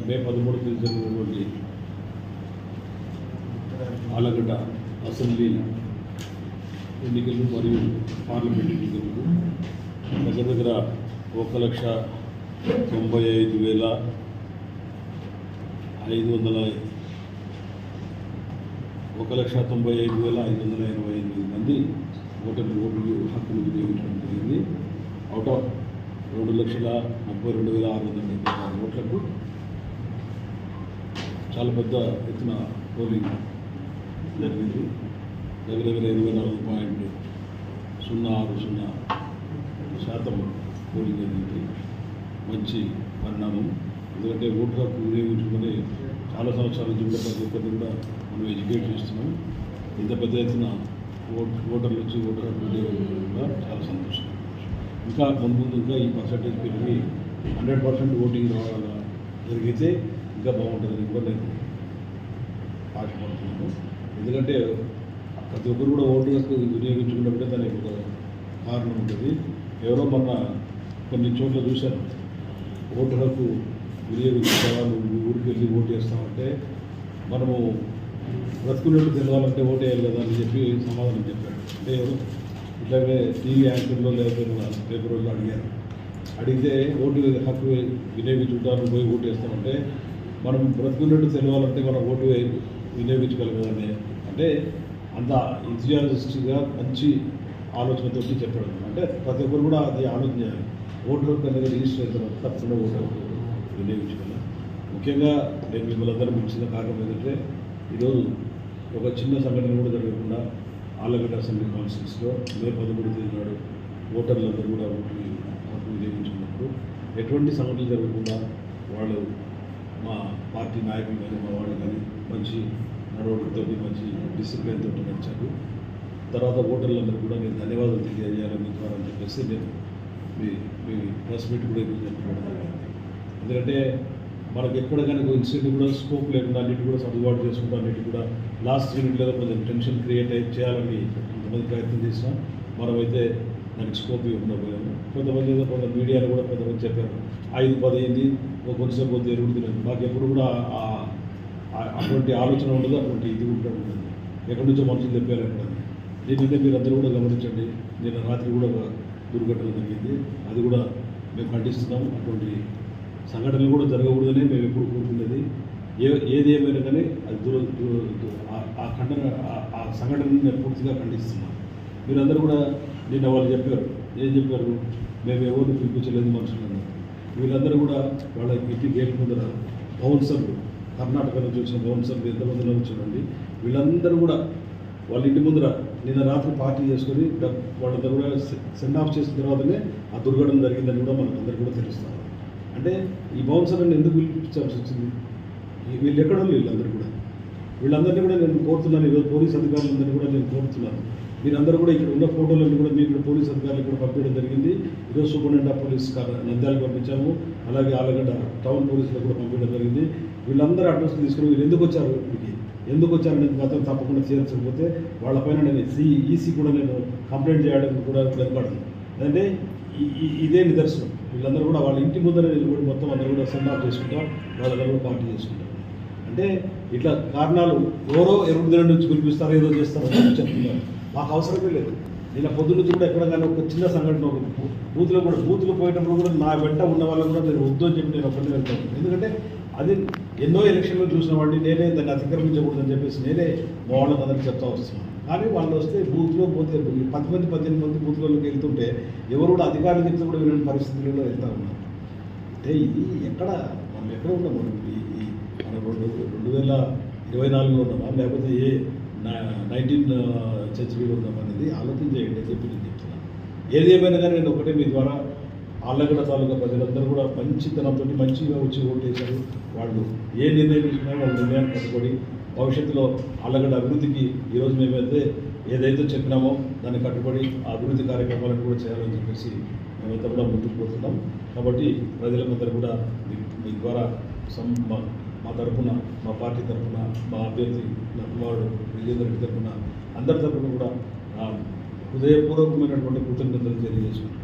మే పదమూడు తేదీ జరిగినటువంటి ఆలగడ్డ అసెంబ్లీ ఎన్నికలు మరియు పార్లమెంట్ ఎన్నికలకు దగ్గర దగ్గర ఒక లక్ష తొంభై ఐదు వేల ఐదు వందల ఒక లక్ష తొంభై ఐదు వేల ఐదు వందల ఎనభై ఎనిమిది మంది ఓటర్లు ఓట్లు హక్కులు వినియోగించడం జరిగింది. అవుట్ ఆఫ్ రెండు లక్షల ముప్పై రెండు వేల ఆరు వందల డెబ్బై ఆరు ఓట్లకు చాలా పెద్ద ఎత్తున పోలింగ్ జరిగింది. దగ్గర దగ్గర ఇరవై నాలుగు పాయింట్ సున్నా ఆరు సున్నా శాతం పోలింగ్ జరిగింది. మంచి పరిణామం. ఎందుకంటే ఓటు హక్కు చాలా సంవత్సరాల నుంచి కూడా ప్రతి ఒక్కరిని కూడా మనం ఎడ్యుకేట్ చేస్తున్నాం. ఇంత పెద్ద ఎత్తున ఓట్ ఓటర్లు వచ్చి ఓటు హక్కు వినియోగించడం కూడా చాలా సంతోషం. ఇంకా ముందు ఇంకా ఈ పర్సంటేజ్ పెరిగి హండ్రెడ్ పర్సెంట్ ఓటింగ్ రావాల జరిగితే ఇంకా బాగుంటుందని కూడా నేను ఆశపడుతున్నాను. ఎందుకంటే ప్రతి ఒక్కరు కూడా ఓటు హక్కు వినియోగించుకున్నప్పుడే దానికి ఒక కారణం ఉంటుంది. ఎవరో మొన్న కొన్ని చోట్ల చూశాను. ఓటు హక్కు వినియోగించుకోవా నువ్వు ఊరికి వెళ్ళి ఓటు చేస్తామంటే మనము బ్రతుకున్నట్టు తెలవాలంటే ఓటు వేయాలి కదా అని చెప్పి సమాధానం చెప్పాడు అంటే ఎవరు? ఇట్లాగే టీవీ యాంకర్లో లేకపోతే పేపర్ రోజులు అడిగారు. అడిగితే ఓటు హక్కు వినియోగించుకుంటాను పోయి ఓటు వేస్తామంటే మనం బ్రతుకున్నట్టు తెలియాలంటే మనం ఓటు వే- అంటే అంత ఎంతజియాలజిస్ట్గా మంచి ఆలోచనతో చెప్పాడు. అంటే ప్రతి ఒక్కరు కూడా అది ఆలోచన. చేయాలి ఓటు హక్కు అనేది రిజిస్టర్ అయిన తర్వాత తప్పకుండా ఓటు హక్కు వినియోగించుకోవాలి. ముఖ్యంగా నేను మిమ్మల్ని అందరం పిలిచిన కారణం ఏంటంటే ఈరోజు ఒక చిన్న సంఘటన కూడా జరగకుండా ఆళ్ళగడ్డ అసెంబ్లీ కాన్స్టిట్యూన్సీలో మే పదమూడు తేదీ నాడు ఓటర్లందరూ కూడా ఓటు హక్కు వినియోగించుకున్నప్పుడు ఎటువంటి సంఘటనలు జరగకుండా వాళ్ళు మా పార్టీ నాయకులు కానీ మా వాళ్ళు కానీ మంచి నడవడితో మంచి డిసిప్లిన్ తోటి నడిచారు. తర్వాత ఓటర్లందరూ కూడా నేను ధన్యవాదాలు తెలియజేయాలని ద్వారా అని చెప్పేసి నేను మీ మీ ప్రెస్ మీట్ కూడా ఈరోజు ఎందుకంటే మనకు ఎక్కడ కానీ ఇన్సిడెంట్ కూడా స్కోప్ లేకుండా అన్నిటి కూడా సర్దుబాటు చేసుకుంటూ అన్నిటి కూడా లాస్ట్ యూనిట్ లేదా కొంచెం టెన్షన్ క్రియేట్ అయ్యి చేయాలని కొంతమంది ప్రయత్నం చేసినాం మనమైతే దానికి స్కోప్ ఇవ్వకుండా పోయాము కొంతమంది ఏదో కొంత మీడియాలో కూడా కొంతమంది చెప్పారు. ఐదు పది అయింది ఒక కొంచెం కొద్ది ఎరుగుడు తినదు మాకు ఎప్పుడు కూడా అటువంటి ఆలోచన ఉండదు అటువంటి ఇది కూడా ఉండదు. ఎక్కడి నుంచో మనుషులు చెప్పారు అక్కడ. దీనికంటే మీరు అందరూ కూడా గమనించండి. నిన్న రాత్రి కూడా ఒక దుర్ఘటన జరిగింది. అది కూడా మేము ఖండిస్తున్నాం అటువంటి సంఘటనలు కూడా జరగకూడదని మేము ఎప్పుడు కోరుకునేది. ఏ ఏది ఏమైనా కానీ అది దూర దూర- ఆ- ఖండన ఆ- సంఘటనని పూర్తిగా ఖండిస్తున్నాం మీరందరూ కూడా నిన్న వాళ్ళు చెప్పారు. ఏం చెప్పారు? మేము ఎవరిని పిలిపించలేదు మనుషులను వీళ్ళందరూ కూడా వాళ్ళ ఇంటి గేట్ ముందర బౌన్సర్లు కర్ణాటక నుంచి వచ్చిన బౌన్సర్లు ఎంతమంది చూడండి. వీళ్ళందరూ కూడా వాళ్ళ ఇంటి ముందర నిన్న రాత్రి పార్టీ చేసుకొని డబ్- వాళ్ళందరూ కూడా సెండ్ ఆఫ్ చేసిన తర్వాతనే ఆ దుర్ఘటన జరిగిందని కూడా మనకు అందరికీ కూడా తెలుస్తాం అంటే ఈ బౌన్సర్లను ఎందుకు పిలిపించాల్సి వచ్చింది? వీళ్ళు ఎక్కడ వీళ్ళందరూ కూడా? వీళ్ళందరినీ కూడా నేను కోరుతున్నాను. ఈరోజు పోలీస్ అధికారులందరినీ కూడా నేను కోరుతున్నాను. మీరందరూ కూడా ఇక్కడ ఉన్న ఫోటోలను కూడా మీకు ఇక్కడ పోలీస్ అధికారులు కూడా పంపించడం జరిగింది. ఈరోజు సూపరింటెండెంట్ పోలీస్ నంద్యాలకు పంపించాము. అలాగే ఆలగడ్డ టౌన్ పోలీసులకు కూడా పంపించడం జరిగింది. వీళ్ళందరూ అడ్రస్ తీసుకుని వీళ్ళు ఎందుకు వచ్చారు ఇక్కడికి ఎందుకు వచ్చారనేది మాత్రం తప్పకుండా చేర్చకపోతే వాళ్ళపైన నేను సి ఈసీ కూడా నేను కంప్లైంట్ చేయడానికి కూడా వెనకాడను. అంటే ఈ- ఇదే నిదర్శనం. వీళ్ళందరూ కూడా వాళ్ళ ఇంటి ముందర నిలబడి మొత్తం అందరూ కూడా సెండ్ ఆఫ్ చేసుకుంటాం వాళ్ళందరూ కూడా పార్టీ చేసుకుంటాం అంటే ఇట్లా కారణాలు ఎవరో ఎవరి దగ్గర నుంచి కురిపిస్తారో ఏదో చేస్తారో అని చెప్తున్నారు మాకు అవసరమే లేదు. నిన్న పొద్దున్న చూడ కూడా ఒక చిన్న సంఘటన ఒక బూత్లో కూడా బూత్లో పోయేటప్పుడు కూడా నా వెంట ఉన్న వాళ్ళని కూడా నేను వద్దు అని చెప్పి నేను ఒక్కడిని వెళ్తాను. ఎందుకంటే అది ఎన్నో ఎలక్షన్లు చూసిన వాడిని నేనే దాన్ని అతిక్రమించకూడదని చెప్పేసి నేనే మా అందరికి చెప్తా వస్తున్నాను కానీ వాళ్ళు వస్తే బూత్లో పోతే ఈ పది మంది పద్దెనిమిది మంది బూత్లలోకి వెళ్తుంటే ఎవరు కూడా అధికారులు చెప్తే కూడా వినని పరిస్థితుల్లో వెళ్తా ఉన్నారు. అంటే ఇది ఎక్కడ మనం ఎక్కడ ఉన్నాం? మనం ఈ ఈ మనం రెండు రెండు వేల ఇరవై నాలుగులో ఉన్నామా? లేకపోతే ఏ నైన్టీన్ సెంచరీలో ఉన్నామా అనేది ఆలోచన చేయండి అని చెప్పి నేను చెప్తున్నాను ఏది ఏమైనా కానీ నేను ఒకటే మీ ద్వారా ఆళ్ళగడ తాలూకా ప్రజలందరూ కూడా మంచితనంతో మంచిగా వచ్చి ఓటేశారు వాళ్ళు ఏ నిర్ణయం తీసుకున్నా వాళ్ళ నిర్ణయాన్ని కట్టుబడి భవిష్యత్తులో ఆళ్ళగడ అభివృద్ధికి ఈరోజు మేమైతే ఏదైతే చెప్పినామో దాన్ని కట్టుబడి అభివృద్ధి కార్యక్రమాలను కూడా చేయాలని చెప్పేసి మేమైతే కూడా ముందుకు పోతున్నాం. కాబట్టి ప్రజలందరూ కూడా మీ మీ ద్వారా సం మా తరఫున మా పార్టీ తరఫున మా అభ్యర్థి నా కుమారుడు విజేందర్ రెడ్డి తరఫున అందరి తరఫున కూడా హృదయపూర్వకమైనటువంటి కృతజ్ఞతలు తెలియజేసుకుంటున్నాను